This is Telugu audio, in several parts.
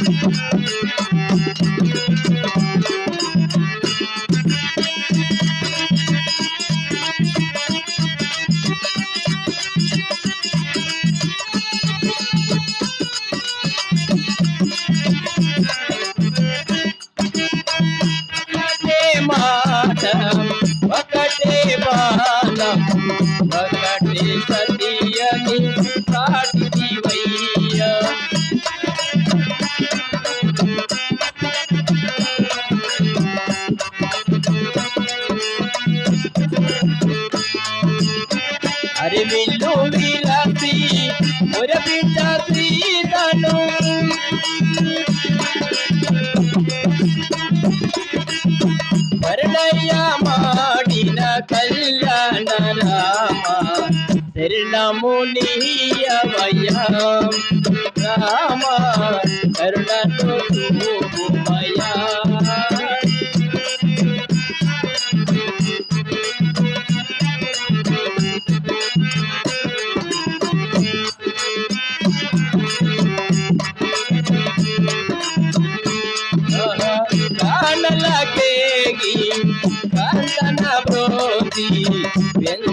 ఒకటే శరణము రామ కరుణతో కానలకేగి కాంతన బ్రోతి వెన్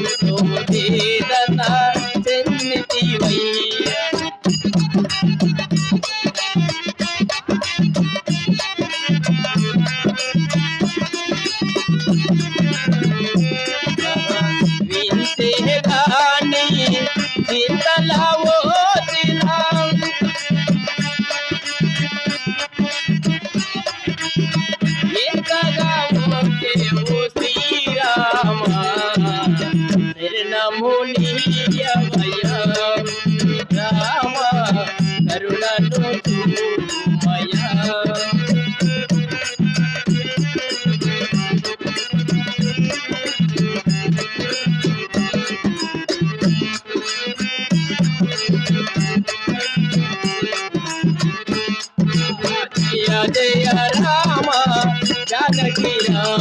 मेरा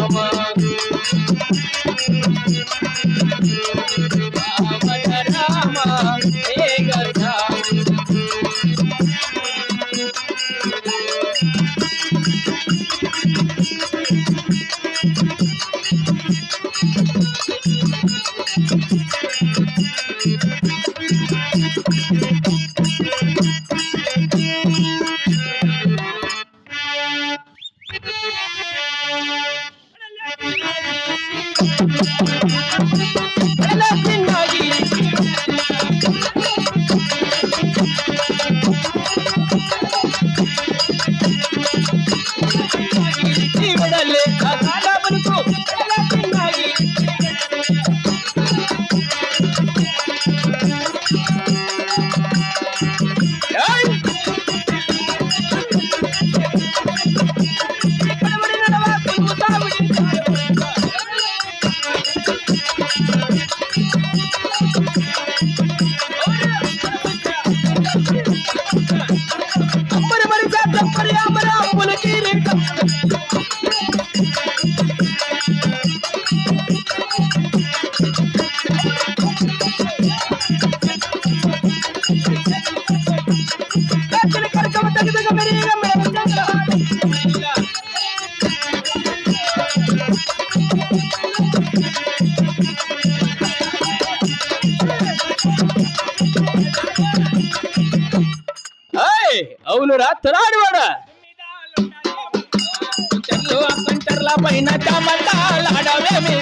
పైన టమటాలాడవేమి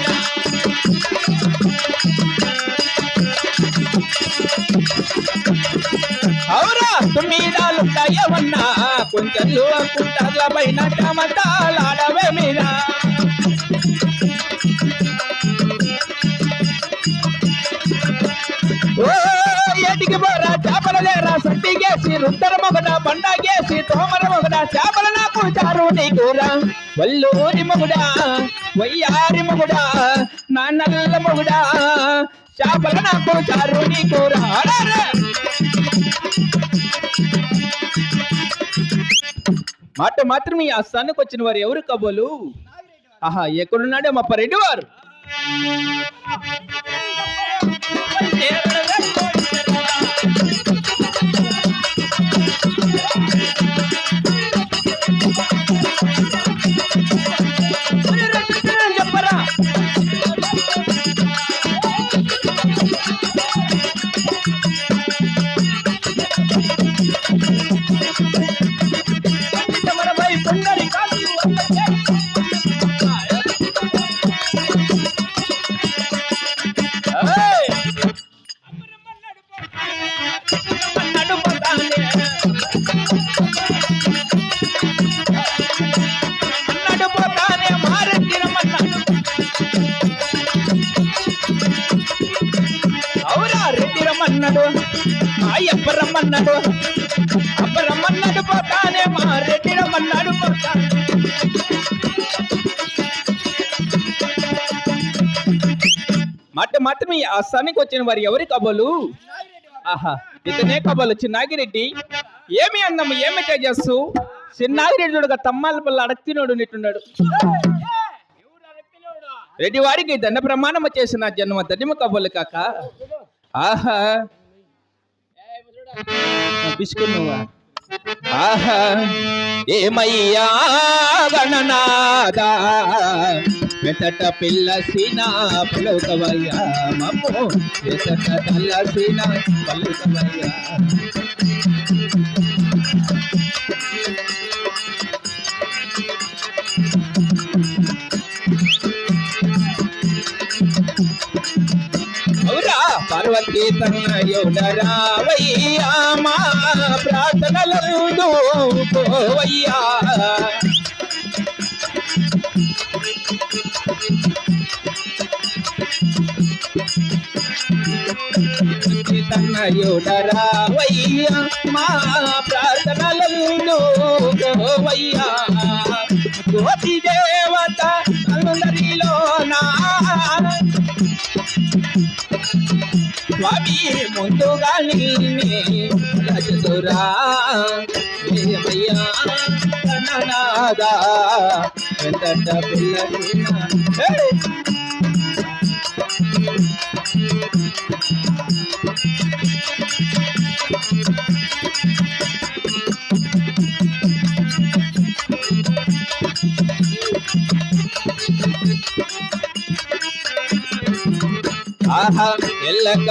అవురా తుమ్మిడాలుంటాయేమన్నా కొంచెంలు కుంటర్ల పైన టమటాలాడవేమిరా ఎటికి పోరా చేపల లేరా సట్టిగేసి రుద్దర మొగట పండగేసి తోమర మొగట చేపల నాకు చారు నీకురా వల్లూరి మొగుడా వయ్యారి మొగుడా నా నల్ల మొగుడా చేపల నాకు చారు నీకు మాట మాత్రం ఈ ఆస్థానికి వచ్చిన వారు ఎవరు కబోలు? ఆహా ఎక్కడున్నాడే మా పరెడ్డి వారు? రమ్మన్నాడు. అప్ప రమ్మన్నాడు పోతానే మా రెడ్డి రమ్మన్నాడు పోతా మాట మాత్రమే ఆ స్థానికి వచ్చిన వారు ఎవరి కబలు? ఆహా ఇతనే కబలు చిన్నాగిరెడ్డి. ఏమి అన్నాము ఏమి చేస్తూ చిన్నాగిరెడ్డి చూడగా తమ్మాల పిల్ల అడక్తినోడు నిట్టున్నాడు. రెడ్డి వారికి దండ ప్రమాణం చేసిన జన్మ ధన్యమ కబలు కాక. ఆహా పిసుకున్నావా ఆహా ఏమయ్యా గణనాదా వెతట పిల్లసిన పలుకవయ్యా మమ్ము. వెతట తల్లసిన పలుకవయ్యా. పార్వతీ మా ప్రార్థనలందు పోవయ్యా. తన్నయుడరావయ్యా మా ప్రార్థనలందు ముందుగా నిన్నే రజతురా ఏమయ్యా నాదా. వెంకట పిల్ల ఆహా ఎల్లక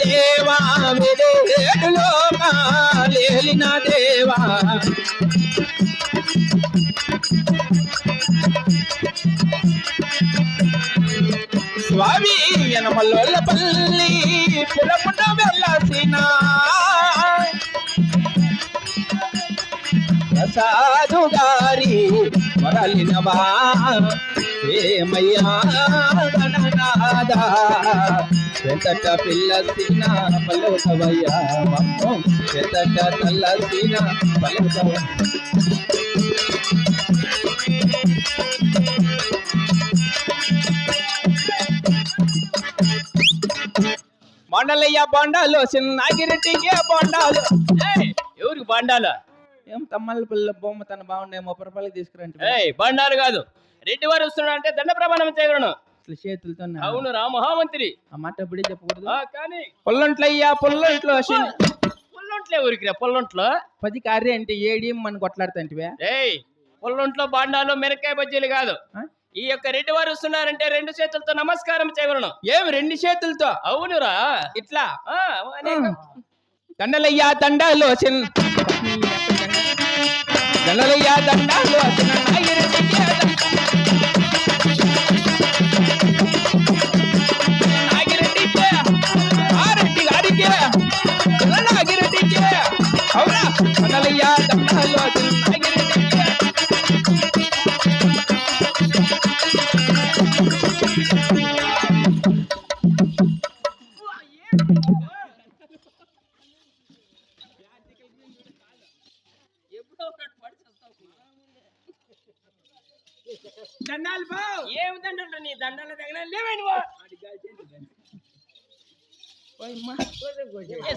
దేవా విరేడులో లేలిన దేవా. స్వామి ఎనమల్ల పల్లి పురపుట వెళ్ళసిన ప్రసాదు గారి మరలినవా. ఏమయ్యా గణనాదా వెంకట పిల్లసిన పలుకవయ్యా మమ్ము వెంకట తల్లసిన బాండాలయ్యా బాండాలు బాండాలు. ఏయ్, ఎవరికి బండాలు? ఏం తమ్మల పిల్ల బొమ్మ తన బాగుండే ముప్పై రూపాయలకి తీసుకురంటే ఏయ్ బండాలు కాదు. రెడ్డి వారు వస్తున్నాడు అంటే దండ ప్రమాణం చేయగలను. అసలు చేతులతో అవును రా మహామంత్రి. ఆ మాట ఇప్పుడే చెప్పకూడదు. ఆ, కానీ పొల్లంట్లయ్యా పొల్లంట్లో పొల్లొంట్లే ఊరికి పొల్లొంట్లో. పది కార్య అంటే ఏడి మన కొట్లాడుతాంటివే. ఏయ్ పొల్లొంట్లో బాండాలు మిరకాయ బజ్జీలు కాదు? ఈ యొక్క రెడ్డి వారు వస్తున్నారంటే రెండు చేతులతో నమస్కారం చేయగలను ఏం రెండు చేతులతో? అవునురా ఇట్లా? దండలయ్యా దండాలు దండలయ్యా దండాలు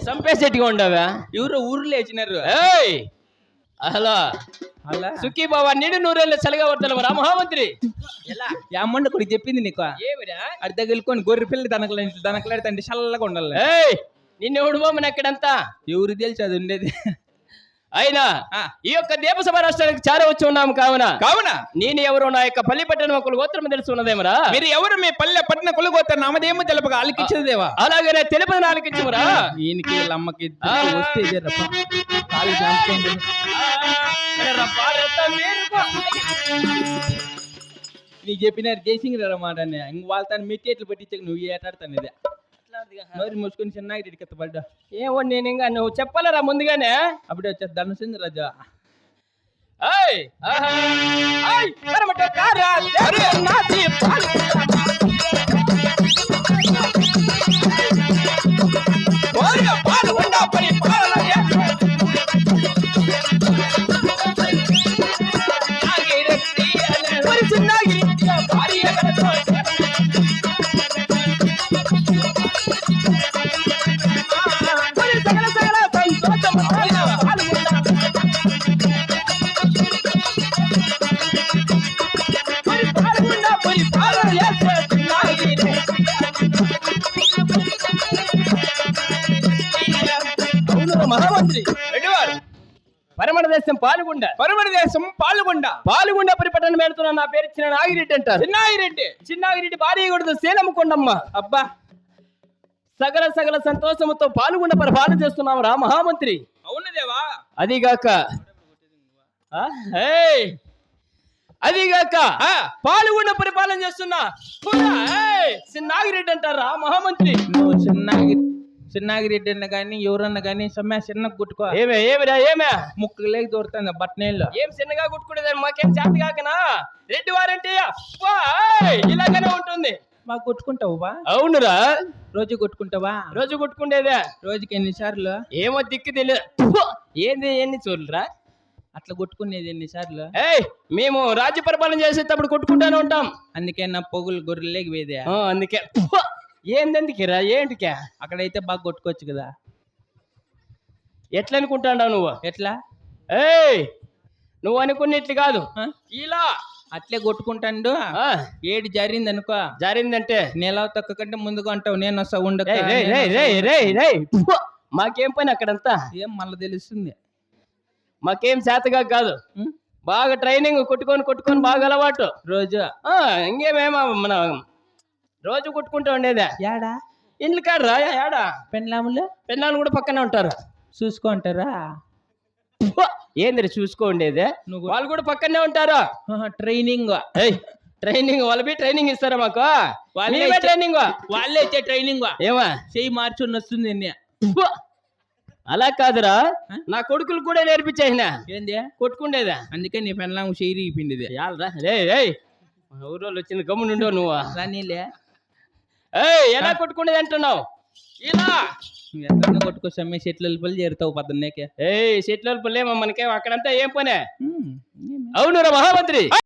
చంపేసేట్టుగా ఉండవా? ఎవరో ఊర్లో వేసినారు. ఏయ్! అలా సుఖీ బాబా నిండు నూరేళ్ళు చలిగా వర్తలు రా మహామంత్రి. ఎలా? అమ్మండి కొడుకు చెప్పింది నీకు. అడి తగులుకొని గొర్రె పిల్ల దనకలే దనకలాడితే చల్లగా ఉండాలి. నిన్ను ఎవడు బొమ్మను ఎక్కడంతా ఎవరు తెలిసి అది ఉండేది. అయినా. ఈ యొక్క దేవసభ రాష్ట్రానికి చార వచ్చి ఉన్నాము కావున. కావున. నేను ఎవరు నా యొక్క పల్లి పట్టణం ఒకరు గోత్రం తెలిసి ఉన్నదేమరా? మీరు ఎవరు మీ పల్లె పట్టిన కొలుగోతారు నామదేమో తెలపక ఆలకించదేవా అలాగనే తెలుపది నాలుగిచ్చిమరా ఈయనకి అమ్మకి వస్తే. కాలు. నీకు చెప్పినారు జయసింగ్ మాట ఇంక వాళ్ళ తను మెట్టేట్లు పట్టించక నువ్వు ఏటాడతాను ఇదే మరి మూసుకొని చిన్నగా ఇడికెత్త పడ్డా. ఏమో నేను ఇంకా నువ్వు చెప్పాలరా ముందుగానే? అప్పుడే వచ్చేది ధనుసింది రాజా. ఏయ్ ఆహా. ఏయ్, పరమట కారా, దేవ నాటి దేశం పాల్గొండ. పరమణ దేశం పాల్గొండ. పాల్గొండ పరిపట్టణ మేడుతున్న నా పేరు ఇచ్చిన నాగిరెడ్డి అంటారు. చిన్నాగిరెడ్డి. చిన్నాగిరెడ్డి భార్య కొడుతు సేలమ్మ కొండమ్మ. అబ్బా. సకల సకల సంతోషముతో పాల్గొండ పరిపాలన చేస్తున్నాం రా మహామంత్రి. అవునదేవా అదిగాక! అదిగాక పాల్గొండ పరిపాలన చేస్తున్నా. కూడా! చిన్నాగిరెడ్డి అంటారా మహామంత్రి. నువ్వు చిన్నాగి చిన్నాగిరెడ్డి అన్న కానీ ఎవరన్నా కానీ సమ్మె చిన్న గుట్టుకో ఏమే ఏమిరా ఏమే? ముక్కు లేక దొరుకుతుంది బట్టనేళ్ళు. ఏం చిన్నగా కుట్టుకునేది? మాకేం చేత కాకనా? రెడ్డి వారంటే! ఇలాగనే ఉంటుంది. బాగా కొట్టుకుంటావు బా అవునురా. రోజు కొట్టుకుంటావా? రోజు కుట్టుకుండేదే. రోజుకి ఎన్నిసార్లు ఏమో దిక్కు తెలియదు ఏంది ఎన్ని చూడరా అట్లా కొట్టుకునేది ఎన్నిసార్లు ఏయ్ మేము రాజ్య పరిపాలన చేసేటప్పుడు కొట్టుకుంటానే ఉంటాం. అందుకే నా పొగులు గొర్రెలేకి వేదే అందుకే ఏందందుకేరా? ఏంటికే? అక్కడైతే బాగా కొట్టుకోవచ్చు కదా. ఎట్లా అనుకుంటాడావు నువ్వు? ఎట్లా? ఏయ్! నువ్వు అనుకున్నట్లు కాదు? ఇలా! అట్లే కొట్టుకుంటాండు. ఏడు జరిగింది అనుకో జారిందంటే? నెల తొక్క కంటే ముందుగా అంటావు. నేను ఉండక రేయ్. ఫు! మాకేం పని అక్కడంతా? ఏం మళ్ళీ తెలుస్తుంది? మాకేం చేతగా కాదు? బాగా ట్రైనింగ్ కొట్టుకొని కొట్టుకొని బాగా అలవాటు. రోజు. ఆ, ఇంకేమేమో మన రోజు కొట్టుకుంటూ ఉండేదే. యాడా? ఇండ్లు కాడరా ఏడా పెన్లాములు పెళ్ళాలు కూడా పక్కనే ఉంటారు. చూసుకుంటారా ఫు! ఏందిరా చూసుకో ఉండేదే? నువ్వు వాళ్ళు కూడా పక్కనే ఉంటారు. ట్రైనింగ్. ట్రైనింగ్ వాళ్ళవి ట్రైనింగ్ ఇస్తారా మాకు? వాళ్ళే వాళ్ళే ట్రైనింగ్ వాళ్ళే ఇచ్చే ట్రైనింగ్. ఏమా? చెయ్యి మార్చుని వస్తుంది! అలా కాదురా? నా కొడుకులు కూడా నేర్పించేసిన. ఏంది? కొట్టుకుండేదా. అందుకే నీ పెన్లాము చెయ్యి పిండిది యాలరా రే రే ఊరోళ్ళు వచ్చింది? గమ్మునుండో నువ్వు. రానీలే ఎలా కొట్టుకునేది అంటున్నావు? ఇలా. ఎక్కడ కొట్టుకో సమ్మె చెట్లు వెళ్ళిపోయి చేరుతావు పద్దన్నేకే. ఏయ్ చెట్ల లేమో మనకేం అక్కడంతా ఏం పనే? అవునురా మహామంత్రి.